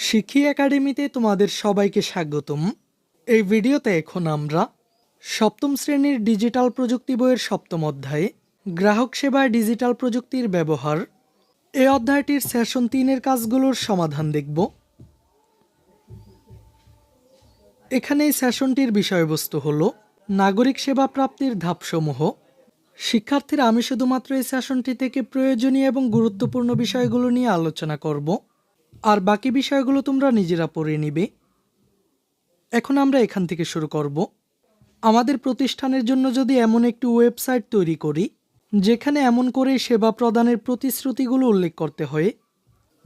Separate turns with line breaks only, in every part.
শিক্ষি একাডেমিতে তোমাদের সবাইকে স্বাগতম। এই ভিডিওতে এখন আমরা সপ্তম শ্রেণির ডিজিটাল প্রযুক্তি বইয়ের সপ্তম অধ্যায়ে গ্রাহক সেবায় ডিজিটাল প্রযুক্তির ব্যবহার। এই অধ্যায়টির সেশন তিনের কাজগুলোর সমাধান দেখব। এখানে এই সেশনটির বিষয়বস্তু হল নাগরিক সেবা প্রাপ্তির ধাপসমূহ। শিক্ষার্থীরা আমি শুধুমাত্র এই সেশনটি থেকে প্রয়োজনীয় এবং গুরুত্বপূর্ণ বিষয়গুলো নিয়ে আলোচনা করব। আর বাকি বিষয়গুলো তোমরা নিজেরা পড়ে নিবে। এখন আমরা এখান থেকে শুরু করব। আমাদের প্রতিষ্ঠানের জন্য যদি এমন একটি ওয়েবসাইট তৈরি করি, যেখানে এমন করে সেবা প্রদানের প্রতিশ্রুতিগুলো উল্লেখ করতে হয়,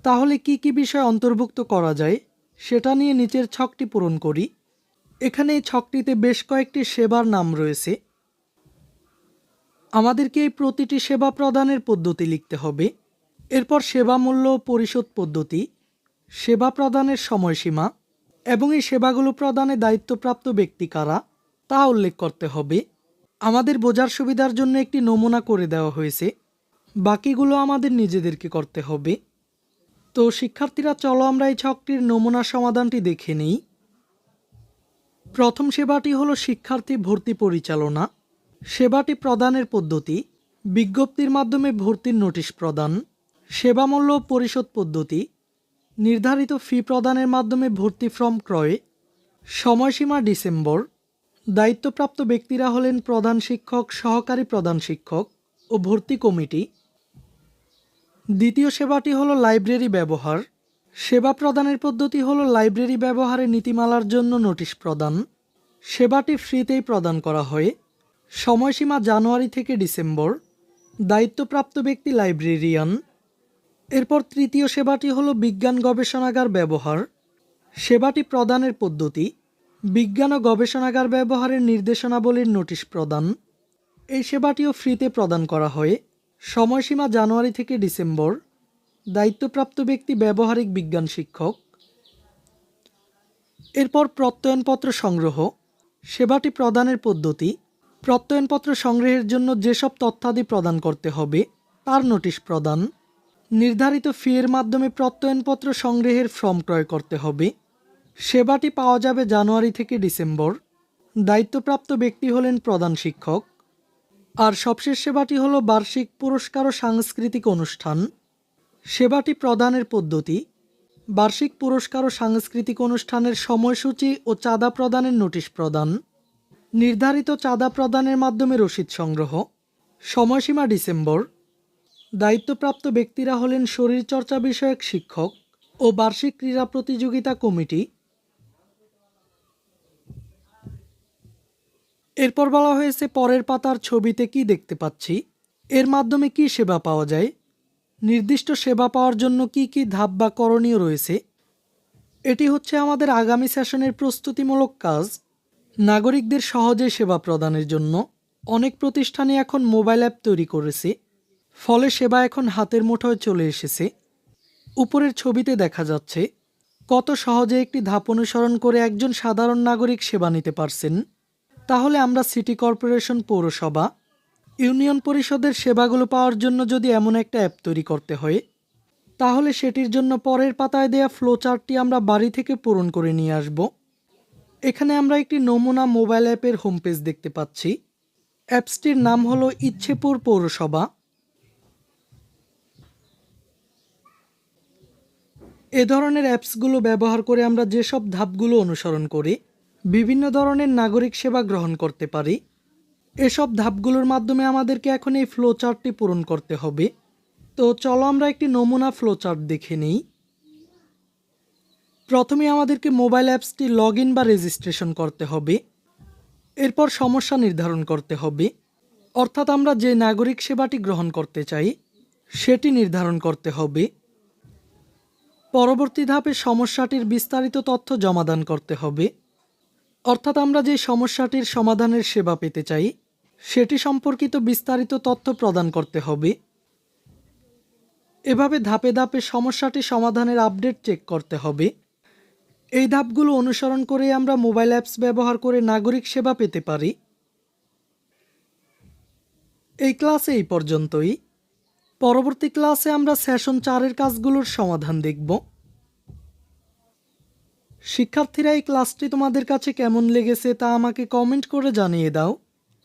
তাহলে কি কি বিষয় অন্তর্ভুক্ত করা যায় সেটা নিয়ে নিচের ছকটি পূরণ করি। এখানে এই ছকটিতে বেশ কয়েকটি সেবার নাম রয়েছে। আমাদেরকে এই প্রতিটি সেবা প্রদানের পদ্ধতি লিখতে হবে। এরপর সেবা মূল্য পরিশোধ পদ্ধতি সেবা প্রদানের সময়সীমা এবং এই সেবাগুলো প্রদানে দায়িত্বপ্রাপ্ত ব্যক্তি কারা, তা উল্লেখ করতে হবে। আমাদের বোঝার সুবিধার জন্য একটি নমুনা করে দেওয়া হয়েছে। বাকিগুলো আমাদের নিজেদেরকে করতে হবে। তো শিক্ষার্থীরা, চলো আমরা এই ছকটির নমুনা সমাধানটি দেখে নিই। প্রথম সেবাটি হলো শিক্ষার্থী ভর্তি পরিচালনা। সেবাটি প্রদানের পদ্ধতি, বিজ্ঞপ্তির মাধ্যমে ভর্তির নোটিশ প্রদান। সেবামূল্য পরিশোধ পদ্ধতি নির্ধারিত ফি প্রদানের মাধ্যমে ভর্তি ফর্ম ক্রয় সময়সীমা ডিসেম্বর, দায়িত্বপ্রাপ্ত ব্যক্তিরা হলেন প্রধান শিক্ষক, সহকারী প্রধান শিক্ষক ও ভর্তি কমিটি। দ্বিতীয় সেবাটি হলো লাইব্রেরি ব্যবহার। সেবা প্রদানের পদ্ধতি হলো লাইব্রেরি ব্যবহারের নীতিমালার জন্য নোটিশ প্রদান। সেবাটি ফ্রিতেই প্রদান করা হয়। সময়সীমা জানুয়ারি থেকে ডিসেম্বর, দায়িত্বপ্রাপ্ত ব্যক্তি লাইব্রেরিয়ান। এরপর তৃতীয় সেবাটি হলো বিজ্ঞান গবেষণাগার ব্যবহার। সেবাটি প্রদানের পদ্ধতি, বিজ্ঞান ও গবেষণাগার ব্যবহারের নির্দেশনাবলীর নোটিশ প্রদান। এই সেবাটিও ফ্রিতে প্রদান করা হয়। সময়সীমা জানুয়ারি থেকে ডিসেম্বর। দায়িত্বপ্রাপ্ত ব্যক্তি ব্যবহারিক বিজ্ঞান শিক্ষক। এরপর প্রত্যয়নপত্র সংগ্রহ। সেবাটি প্রদানের পদ্ধতি, প্রত্যয়নপত্র সংগ্রহের জন্য যেসব তথ্যাদি প্রদান করতে হবে, তার নোটিশ প্রদান। নির্ধারিত ফি এর মাধ্যমে প্রত্যয়নপত্র সংগ্রহের ফর্ম ক্রয় করতে হবে। সেবাটি পাওয়া যাবে জানুয়ারি থেকে ডিসেম্বর। দায়িত্বপ্রাপ্ত ব্যক্তি হলেন প্রধান শিক্ষক। আর সবশেষ সেবাটি হলো বার্ষিক পুরস্কার ও সাংস্কৃতিক অনুষ্ঠান। সেবাটি প্রদানের পদ্ধতি। বার্ষিক পুরস্কার ও সাংস্কৃতিক অনুষ্ঠানের সময়সূচি ও চাঁদা প্রদানের নোটিশ প্রদান। নির্ধারিত চাঁদা প্রদানের মাধ্যমে রসিদ সংগ্রহ। সময়সীমা ডিসেম্বর। দায়িত্বপ্রাপ্ত ব্যক্তিরা হলেন শরীরচর্চা বিষয়ক শিক্ষক ও বার্ষিক ক্রীড়া প্রতিযোগিতা কমিটি। এরপর বলা হয়েছে পরের পাতার ছবিতে কি দেখতে পাচ্ছি, এর মাধ্যমে কি সেবা পাওয়া যায়, নির্দিষ্ট সেবা পাওয়ার জন্য কি কি ধাপ বা করণীয় রয়েছে, এটি হচ্ছে আমাদের আগামী সেশনের প্রস্তুতিমূলক কাজ। নাগরিকদের সহজে সেবা প্রদানের জন্য অনেক প্রতিষ্ঠানে এখন মোবাইল অ্যাপ তৈরি করেছে। ফলে সেবা এখন হাতের মুঠোয় চলে এসেছে। উপরের ছবিতে দেখা যাচ্ছে, কত সহজে একটি ধাপ অনুসরণ করে একজন সাধারণ নাগরিক সেবা নিতে পারছেন। তাহলে আমরা সিটি কর্পোরেশন পৌরসভা, ইউনিয়ন পরিষদের সেবাগুলো পাওয়ার জন্য যদি এমন একটা অ্যাপ তৈরি করতে হয়, তাহলে সেটির জন্য পরের পাতায় দেয়া ফ্লো চার্টটি আমরা বাড়ি থেকে পূরণ করে নিয়ে আসব। এখানে আমরা একটি নমুনা মোবাইল অ্যাপের হোম পেজ দেখতে পাচ্ছি। অ্যাপসটির নাম হলো ইচ্ছেপুর পৌরসভা। এ ধরনের অ্যাপসগুলো ব্যবহার করে আমরা যেসব ধাপগুলো অনুসরণ করি, বিভিন্ন ধরনের নাগরিক সেবা গ্রহণ করতে পারি, এসব ধাপগুলোর মাধ্যমে আমাদেরকে এখন এই ফ্লো চার্টটি পূরণ করতে হবে। তো চলো আমরা একটি নমুনা ফ্লো চার্ট দেখে নিই। প্রথমে আমাদেরকে মোবাইল অ্যাপসটি লগ বা রেজিস্ট্রেশন করতে হবে। এরপর সমস্যা নির্ধারণ করতে হবে। অর্থাৎ আমরা যে নাগরিক সেবাটি গ্রহণ করতে চাই, সেটি নির্ধারণ করতে হবে। পরবর্তী ধাপে সমস্যাটির বিস্তারিত তথ্য জমাদান করতে হবে। অর্থাৎ আমরা যে সমস্যাটির সমাধানের সেবা পেতে চাই, সেটি সম্পর্কিত বিস্তারিত তথ্য প্রদান করতে হবে। এভাবে ধাপে ধাপে সমস্যাটি সমাধানের আপডেট চেক করতে হবে। এই ধাপগুলো অনুসরণ করে আমরা মোবাইল অ্যাপস ব্যবহার করে নাগরিক সেবা পেতে পারি। এই ক্লাসে এই পর্যন্তই। পরবর্তী ক্লাসে আমরা সেশন চারের কাজগুলোর সমাধান দেখব। শিক্ষার্থীরা, এই ক্লাসটি তোমাদের কাছে কেমন লেগেছে তা আমাকে কমেন্ট করে জানিয়ে দাও।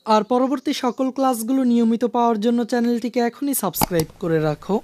আর পরবর্তী সকল ক্লাসগুলো নিয়মিত পাওয়ার জন্য চ্যানেলটিকে এখনই সাবস্ক্রাইব করে রাখো।